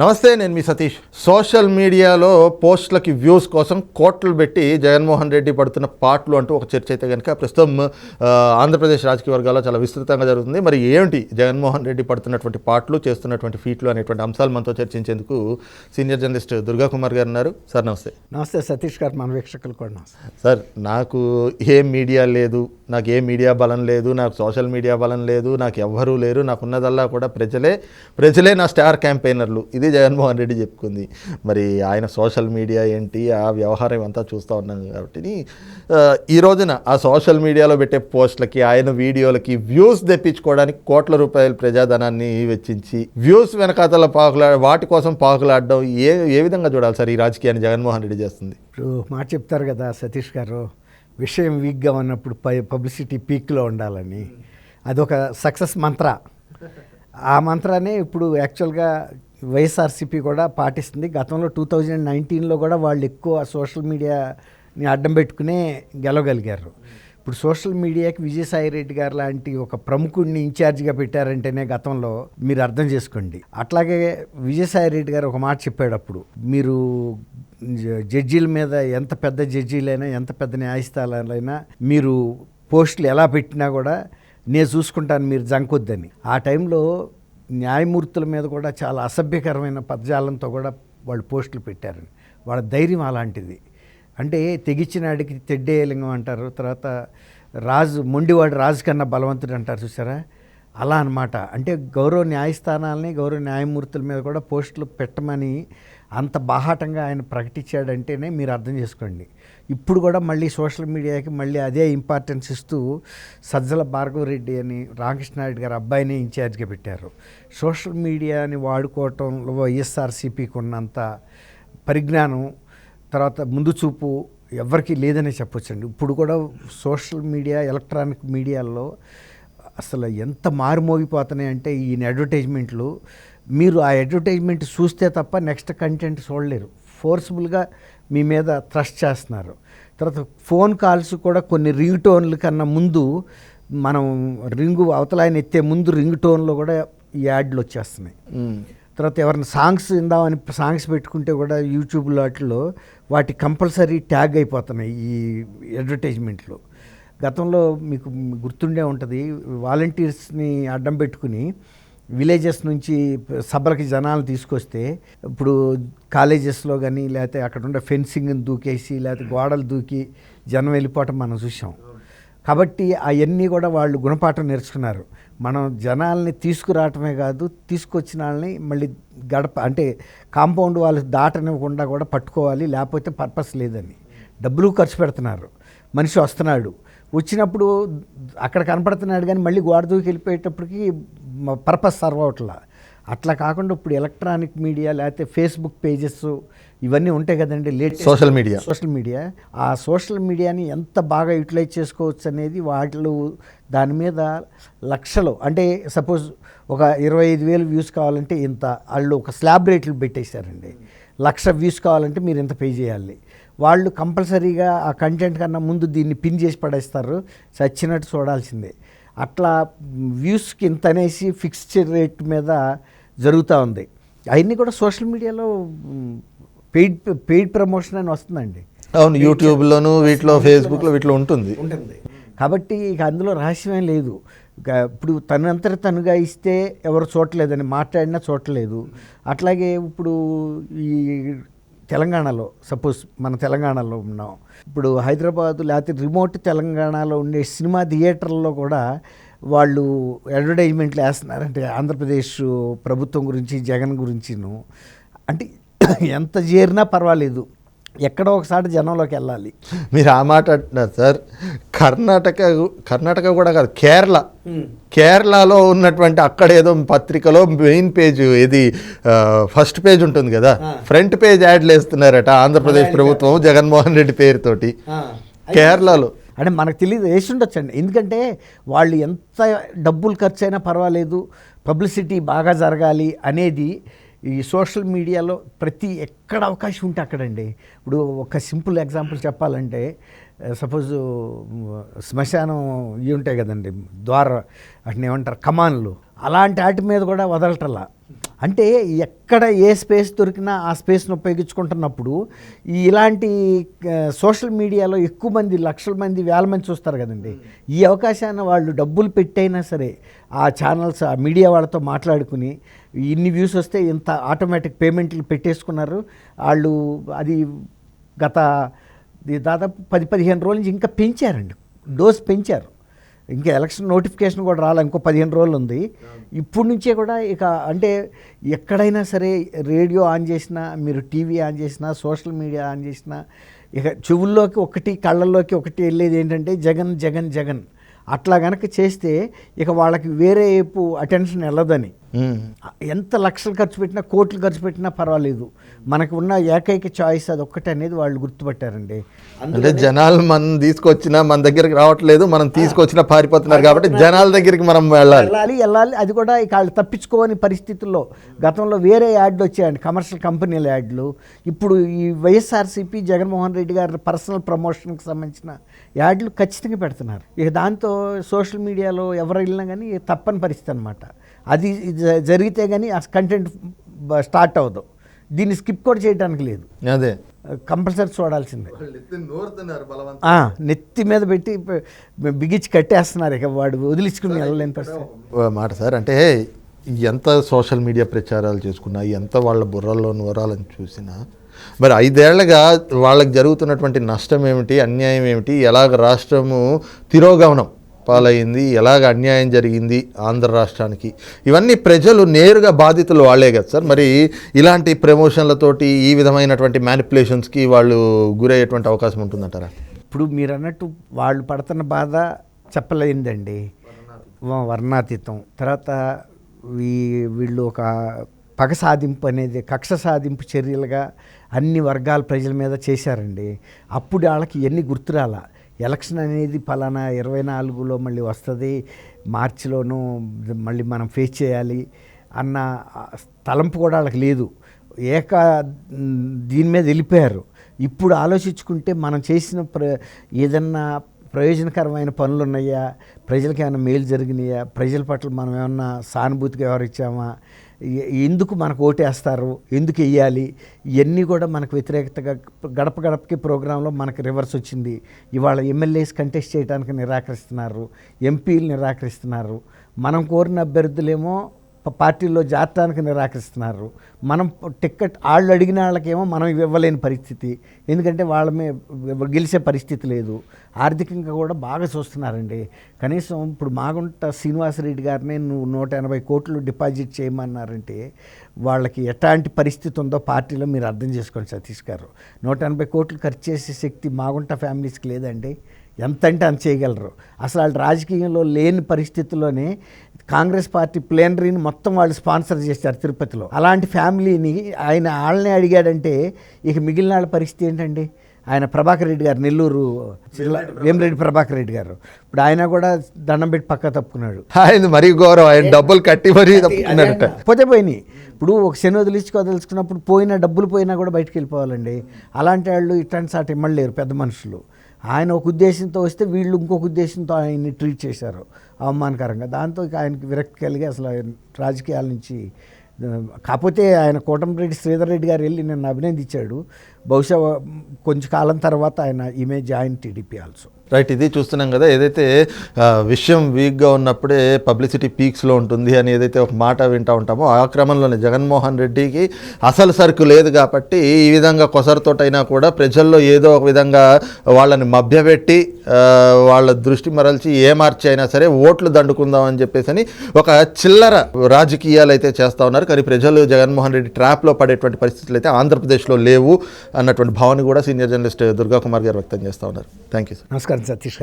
నమస్తే నేను మీ సతీష్. సోషల్ మీడియాలో పోస్టులకి వ్యూస్ కోసం కోట్లు పెట్టి జగన్మోహన్ రెడ్డి పడుతున్న పాటలు అంటూ ఒక చర్చ అయితే కనుక ప్రస్తుతం ఆంధ్రప్రదేశ్ రాజకీయ వర్గాల్లో చాలా విస్తృతంగా జరుగుతుంది. మరి ఏమిటి జగన్మోహన్ రెడ్డి పడుతున్నటువంటి పాటలు చేస్తున్నటువంటి ఫీట్లు అనేటువంటి అంశాలు మనతో చర్చించేందుకు సీనియర్ జర్నలిస్ట్ దుర్గా కుమార్ గారు ఉన్నారు. సార్ నమస్తే. నమస్తే సతీష్ గారు మన వీక్షకులు కూడా సార్ నాకు ఏ మీడియా లేదు నాకు ఏ మీడియా బలం లేదు నాకు సోషల్ మీడియా బలం లేదు నాకు ఎవ్వరూ లేరు నాకు ఉన్నదల్లా కూడా ప్రజలే ప్రజలే నా స్టార్ క్యాంపెయినర్లు. ఇది జగన్మోహన్ రెడ్డి చెప్పుకుంది. మరి ఆయన సోషల్ మీడియా ఏంటి ఆ వ్యవహారం అంతా చూస్తూ ఉన్నాం కాబట్టి. ఈ రోజున ఆ సోషల్ మీడియాలో పెట్టే పోస్టులకి ఆయన వీడియోలకి వ్యూస్ తెప్పించుకోవడానికి కోట్ల రూపాయల ప్రజాధనాన్ని వెచ్చించి వ్యూస్ వెనకాతల పాకులా వాటి కోసం పాకులాడడం ఏ ఏ విధంగా చూడాలి సార్ ఈ రాజకీయాన్ని జగన్మోహన్ రెడ్డి చేస్తుంది? ఇప్పుడు మాట చెప్తారు కదా సతీష్ గారు విషయం వీక్గా ఉన్నప్పుడు పై పబ్లిసిటీ పీక్లో ఉండాలని. అదొక సక్సెస్ మంత్ర. ఆ మంత్రానే ఇప్పుడు యాక్చువల్గా వైఎస్ఆర్సీపీ కూడా పాటిస్తుంది. గతంలో టూ థౌజండ్ నైన్టీన్లో కూడా వాళ్ళు ఎక్కువ సోషల్ మీడియాని అడ్డం పెట్టుకునే గెలవగలిగారు. ఇప్పుడు సోషల్ మీడియాకి విజయసాయి రెడ్డి గారు లాంటి ఒక ప్రముఖుడిని ఇన్ఛార్జిగా పెట్టారంటేనే గతంలో మీరు అర్థం చేసుకోండి. అట్లాగే విజయసాయి రెడ్డి గారు ఒక మాట చెప్పాడు అప్పుడు మీరు జడ్జీల మీద ఎంత పెద్ద జడ్జీలైనా ఎంత పెద్ద న్యాయస్థానాలైనా మీరు పోస్టులు ఎలా పెట్టినా కూడా నేను చూసుకుంటాను మీరు జంకొద్దని. ఆ టైంలో న్యాయమూర్తుల మీద కూడా చాలా అసభ్యకరమైన పదజాలంతో కూడా వాళ్ళు పోస్టులు పెట్టారు వాళ్ళ ధైర్యం అలాంటిది. అంటే తెగిచ్చినాడికి తెడ్డేయలింగం అంటారు తర్వాత రాజు మొండివాడు రాజు కన్నా బలవంతుడు అంటారు చూసారా? అలా అనమాట అంటే గౌరవ న్యాయస్థానాలని గౌరవ న్యాయమూర్తుల మీద కూడా పోస్టులు పెట్టమని అంత బాహాటంగా ఆయన ప్రకటించాడంటేనే మీరు అర్థం చేసుకోండి. ఇప్పుడు కూడా మళ్ళీ సోషల్ మీడియాకి మళ్ళీ అదే ఇంపార్టెన్స్ ఇస్తూ సజ్జల భార్గవరెడ్డి అని రామకృష్ణారెడ్డి గారు అబ్బాయిని ఇన్ఛార్జ్గా పెట్టారు. సోషల్ మీడియాని వాడుకోవటంలో వైఎస్ఆర్సీపీకి ఉన్నంత పరిజ్ఞానం తర్వాత ముందు చూపు ఎవరికీ లేదనే చెప్పొచ్చండి. ఇప్పుడు కూడా సోషల్ మీడియా ఎలక్ట్రానిక్ మీడియాల్లో అసలు ఎంత మారుమోగిపోతున్నాయి అంటే ఈయన అడ్వర్టైజ్మెంట్లు. మీరు ఆ అడ్వర్టైజ్మెంట్ చూస్తే తప్ప నెక్స్ట్ కంటెంట్ చూడలేరు. ఫోర్స్ఫుల్గా మీ మీద థ్రస్ట్ చేస్తున్నారు. తర్వాత ఫోన్ కాల్స్ కూడా కొన్ని రింగ్ టోన్ల కన్నా ముందు మనం రింగు అవతల ఆయన ఎత్తే ముందు రింగ్ టోన్లో కూడా ఈ యాడ్లు వచ్చేస్తున్నాయి. తర్వాత ఎవరైనా సాంగ్స్ ఇందామని సాంగ్స్ పెట్టుకుంటే కూడా యూట్యూబ్లో వాటిలో వాటి కంపల్సరీ ట్యాగ్ అయిపోతున్నాయి ఈ అడ్వర్టైజ్మెంట్లు. గతంలో మీకు గుర్తుండే ఉంటుంది వాలంటీర్స్ని అడ్డం పెట్టుకుని విలేజెస్ నుంచి సభలకి జనాలు తీసుకొస్తే ఇప్పుడు కాలేజెస్లో కానీ లేకపోతే అక్కడ ఉండే ఫెన్సింగ్ని దూకేసి లేకపోతే గోడలు దూకి జనం వెళ్ళిపోవటం మనం చూసాం కాబట్టి అవన్నీ కూడా వాళ్ళు గుణపాఠం నేర్చుకున్నారు. మనం జనాల్ని తీసుకురావటమే కాదు తీసుకొచ్చిన వాళ్ళని మళ్ళీ గడప అంటే కాంపౌండ్ వాళ్ళు దాటనివ్వకుండా కూడా పట్టుకోవాలి లేకపోతే పర్పస్ లేదని. డబ్బులు ఖర్చు పెడుతున్నారు. మనిషి వస్తున్నాడు. వచ్చినప్పుడు అక్కడ కనపడుతున్నాడు కానీ మళ్ళీ గోడ దూకి వెళ్ళిపోయేటప్పటికి పర్పస్ సర్వ్ అవట్లా. అట్లా కాకుండా ఇప్పుడు ఎలక్ట్రానిక్ మీడియా లేకపోతే ఫేస్బుక్ పేజెస్ ఇవన్నీ ఉంటాయి కదండి latest social media. Social media. ఆ సోషల్ మీడియాని ఎంత బాగా యూటిలైజ్ చేసుకోవచ్చు అనేది వాళ్ళు దాని మీద లక్షలు. అంటే సపోజ్ ఒక ఇరవై ఐదు వేలు వ్యూస్ కావాలంటే ఇంత. వాళ్ళు ఒక స్లాబ్ రేట్లు పెట్టేశారండి. లక్ష వ్యూస్ కావాలంటే మీరు ఇంత పే చేయాలి. వాళ్ళు కంపల్సరీగా ఆ కంటెంట్ కన్నా ముందు దీన్ని పిన్ చేసి పడేస్తారు. చచ్చినట్టు చూడాల్సిందే. అట్లా వ్యూస్కి ఇంత అనేసి ఫిక్స్డ్ రేట్ మీద జరుగుతూ ఉంది. అవన్నీ కూడా సోషల్ మీడియాలో పెయిడ్ పెయిడ్ ప్రమోషన్ అని వస్తుందండి. అవును యూట్యూబ్లోను వీటిలో ఫేస్బుక్లో వీటిలో ఉంటుంది. ఉంటుంది. కాబట్టి ఇక అందులో రహస్యమేం లేదు. ఇప్పుడు తనంతట తనుగా ఇస్తే ఎవరు చూడలేదని మాట్లాడినా చూడలేదు అట్లాగే ఇప్పుడు ఈ తెలంగాణలో సపోజ్ మన తెలంగాణలో ఉన్నాం. ఇప్పుడు హైదరాబాద్ లేకపోతే రిమోట్ తెలంగాణలో ఉండే సినిమా థియేటర్లో కూడా వాళ్ళు అడ్వర్టైజ్మెంట్లు వేస్తున్నారంటే ఆంధ్రప్రదేశ్ ప్రభుత్వం గురించి జగన్ గురించిను. అంటే ఎంత చేరినా పర్వాలేదు. ఎక్కడో ఒకసారి జనంలోకి వెళ్ళాలి. మీరు ఆ మాట అంటున్నారు సార్. కర్ణాటక కర్ణాటక కూడా కాదు కేరళ. కేరళలో ఉన్నటువంటి అక్కడ ఏదో పత్రికలో మెయిన్ పేజ్ ఇది ఫస్ట్ పేజ్ ఉంటుంది కదా ఫ్రంట్ పేజ్ యాడ్లు వేస్తున్నారట ఆంధ్రప్రదేశ్ ప్రభుత్వం జగన్మోహన్ రెడ్డి పేరుతోటి. కేరళలో. అంటే మనకు తెలియదు వేసి ఉండొచ్చండి. ఎందుకంటే వాళ్ళు ఎంత డబ్బులు ఖర్చు అయినా పర్వాలేదు పబ్లిసిటీ బాగా జరగాలి అనేది ఈ సోషల్ మీడియాలో ప్రతి ఎక్కడ అవకాశం ఉంటే అక్కడండి. ఇప్పుడు ఒక సింపుల్ ఎగ్జాంపుల్ చెప్పాలంటే సపోజ్ శ్మశానం ఇవి ఉంటాయి కదండి ద్వార వాటిని ఏమంటారు కమాన్లు. అలాంటి వాటి మీద కూడా వదలటలా అంటే ఎక్కడ ఏ స్పేస్ దొరికినా ఆ స్పేస్ను ఉపయోగించుకుంటున్నప్పుడు ఈ ఇలాంటి సోషల్ మీడియాలో ఎక్కువ మంది లక్షల మంది వేల మంది చూస్తారు కదండి. ఈ అవకాశాన్ని వాళ్ళు డబ్బులు పెట్టైనా సరే ఆ ఛానల్స్ ఆ మీడియా వాళ్ళతో మాట్లాడుకుని ఇన్ని వ్యూస్ వస్తే ఇంత ఆటోమేటిక్ పేమెంట్లు పెట్టేసుకున్నారు. వాళ్ళు అది గత దాదాపు పది పదిహేను రోజుల నుంచి ఇంకా పెంచారండి. డోస్ పెంచారు. ఇంకా ఎలక్షన్ నోటిఫికేషన్ కూడా రాలే ఇంకో పదిహేను రోజులు ఉంది. ఇప్పుడు నుంచే కూడా ఇక అంటే ఎక్కడైనా సరే రేడియో ఆన్ చేసినా మీరు టీవీ ఆన్ చేసినా సోషల్ మీడియా ఆన్ చేసినా ఇక చెవుల్లోకి ఒకటి కళ్ళల్లోకి ఒకటి వెళ్ళేది ఏంటంటే జగన్ జగన్ జగన్. అట్లా గనక చేస్తే ఇక వాళ్ళకి వేరే వైపు అటెన్షన్ వెళ్ళదని. ఎంత లక్షలు ఖర్చు పెట్టినా కోట్లు ఖర్చు పెట్టినా పర్వాలేదు. మనకు ఉన్న ఏకైక చాయిస్ అది ఒక్కటే అనేది వాళ్ళు గుర్తుపట్టారండి. అంటే జనాలు మనం తీసుకొచ్చినా మన దగ్గరికి రావట్లేదు మనం తీసుకొచ్చినా పారిపోతున్నారు కాబట్టి జనాల దగ్గరికి మనం వెళ్ళాలి. వెళ్ళాలి వెళ్ళాలి. అది కూడా ఇక వాళ్ళు తప్పించుకోని పరిస్థితుల్లో. గతంలో వేరే యాడ్లు వచ్చాయండి కమర్షియల్ కంపెనీల యాడ్లు. ఇప్పుడు ఈ వైఎస్ఆర్సీపీ జగన్మోహన్ రెడ్డి గారి పర్సనల్ ప్రమోషన్కి సంబంధించిన యాడ్లు ఖచ్చితంగా పెడుతున్నారు. ఇక దాంతో సోషల్ మీడియాలో ఎవరు వెళ్ళినా కానీ తప్పని పరిస్థితి అనమాట అది జరిగితే కానీ ఆ కంటెంట్ స్టార్ట్ అవ్వదు. దీన్ని స్కిప్ కూడా చేయడానికి లేదు. అదే. కంపల్సరీ చూడాల్సిందే. ఆ, నెత్తి మీద పెట్టి బిగించి కట్టేస్తున్నారు ఇక వాడు వదిలించుకుని వెళ్ళలేని పరిస్థితి. మాట. సార్ అంటే ఎంత సోషల్ మీడియా ప్రచారాలు చేసుకున్నా ఎంత వాళ్ళ బుర్రల్లో నూరాలని చూసినా మరి ఐదేళ్ళుగా వాళ్ళకి జరుగుతున్నటువంటి నష్టం ఏమిటి అన్యాయం ఏమిటి ఎలాగ రాష్ట్రము తిరోగమనం పాలైంది ఎలాగ అన్యాయం జరిగింది ఆంధ్ర రాష్ట్రానికి. ఇవన్నీ ప్రజలు నేరుగా బాధితులు వాళ్ళే కదా సార్. మరి ఇలాంటి ప్రమోషన్లతోటి ఈ విధమైనటువంటి మ్యానిపులేషన్స్కి వాళ్ళు గురయ్యేటువంటి అవకాశం ఉంటుందంటారా? ఇప్పుడు మీరు అన్నట్టు వాళ్ళు పడుతున్న బాధ చెప్పలేందండి. వర్ణాతీతం. తర్వాత వీ- వీళ్ళు ఒక పగ సాధింపు అనేది కక్ష సాధింపు చర్యలుగా అన్ని వర్గాల ప్రజల మీద చేశారండి. అప్పుడు వాళ్ళకి ఎన్ని గుర్తురాల? ఎలక్షన్ అనేది పలానా ఇరవై నాలుగులో మళ్ళీ వస్తుంది మార్చిలోనూ మళ్ళీ మనం ఫేస్ చేయాలి అన్న తలంపు కూడా వాళ్ళకి లేదు. ఏక దీని మీద వెళ్ళిపోయారు. ఇప్పుడు ఆలోచించుకుంటే మనం చేసిన ప్ర ఏదన్నా ప్రయోజనకరమైన పనులు ఉన్నాయా ప్రజలకి ఏమైనా మేలు జరిగినాయా? ప్రజల పట్ల మనం ఏమన్నా సానుభూతిగా వ్యవహరించామా? ఎందుకు మనకు ఓటేస్తారు? ఎందుకు వెయ్యాలి? ఇవన్నీ కూడా మనకు వ్యతిరేకతగా గడప గడపకి ప్రోగ్రాంలో మనకు రివర్స్ వచ్చింది. ఇవాళ ఎమ్మెల్యేస్ కంటెస్ట్ చేయడానికి నిరాకరిస్తున్నారు. ఎంపీలు నిరాకరిస్తున్నారు. మనం కోరిన అభ్యర్థులేమో పార్టీల్లో జారటానికి నిరాకరిస్తున్నారు. మనం టిక్కెట్ వాళ్ళు అడిగిన వాళ్ళకేమో మనం ఇవ్వలేని పరిస్థితి. ఎందుకంటే వాళ్ళమే గెలిచే పరిస్థితి లేదు. ఆర్థికంగా కూడా బాగా చూస్తున్నారండి. కనీసం ఇప్పుడు మాగుంట శ్రీనివాసరెడ్డి గారిని నువ్వు నూట ఎనభై కోట్లు డిపాజిట్ చేయమన్నారంటే వాళ్ళకి ఎట్లాంటి పరిస్థితి ఉందో పార్టీలో మీరు అర్థం చేసుకోండి సతీష్ గారు. నూట ఎనభై కోట్లు ఖర్చు చేసే శక్తి మాగుంట ఫ్యామిలీస్కి లేదండి. ఎంత అంటే అంత చేయగలరు. అసలు వాళ్ళు రాజకీయంలో లేని పరిస్థితుల్లోనే కాంగ్రెస్ పార్టీ ప్లేనరీని మొత్తం వాళ్ళు స్పాన్సర్ చేశారు తిరుపతిలో. అలాంటి ఫ్యామిలీని ఆయన వాళ్ళని అడిగాడంటే ఇక మిగిలిన వాళ్ళ పరిస్థితి ఏంటండి? ఆయన ప్రభాకర్ రెడ్డి గారు నెల్లూరు జిల్లా వేమిరెడ్డి ప్రభాకర్ రెడ్డి గారు. ఇప్పుడు ఆయన కూడా దండం పెట్టి పక్క తప్పుకున్నాడు. ఆయన మరీ ఘోరం ఆయన డబ్బులు కట్టి మరీ తప్పుకున్నారట. పోతే పోయినాయి. ఇప్పుడు ఒక శని వదిలించుకో వదిలించుకున్నప్పుడు పోయినా డబ్బులు పోయినా కూడా బయటకు వెళ్ళిపోవాలండి. అలాంటి వాళ్ళు ఇట్లాంటి సాటి ఇమ్మలేరు పెద్ద మనుషులు. ఆయన ఒక ఉద్దేశంతో వస్తే వీళ్ళు ఇంకొక ఉద్దేశంతో ఆయన్ని ట్రీట్ చేశారు. అవమానకరంగా. దాంతో ఆయనకి విరక్తి కలిగి అసలు ఆయన రాజకీయాల నుంచి కాకపోతే ఆయన కోటంరెడ్డి శ్రీధర్ రెడ్డి గారు వెళ్ళి నన్ను అభినందించాడు. బహుశా కొంచెం కాలం తర్వాత ఆయన ఈమె జాయిన్ టీడీపీ ఆల్సో. రైట్ ఇది చూస్తున్నాం కదా ఏదైతే విషయం వీక్గా ఉన్నప్పుడే పబ్లిసిటీ పీక్స్లో ఉంటుంది అని ఏదైతే ఒక మాట వింటూ ఉంటామో ఆ క్రమంలోనే జగన్మోహన్ రెడ్డికి అసలు సరుకు లేదు కాబట్టి ఈ విధంగా కొసరుతోటైనా కూడా ప్రజల్లో ఏదో ఒక విధంగా వాళ్ళని మభ్యపెట్టి వాళ్ళ దృష్టి మరల్చి ఏమార్చి అయినా సరే ఓట్లు దండుకుందాం అని చెప్పేసి అని ఒక చిల్లర రాజకీయాలు అయితే చేస్తూ ఉన్నారు. కానీ ప్రజలు జగన్మోహన్ రెడ్డి ట్రాప్లో పడేటువంటి పరిస్థితులు అయితే ఆంధ్రప్రదేశ్లో లేవు అన్నటువంటి భావన కూడా సీనియర్ జర్నలిస్ట్ దుర్గా కుమార్ గారు వ్యక్తం చేస్తూ ఉన్నారు. Thank you sir. నమస్కారం. సతీష్ గారు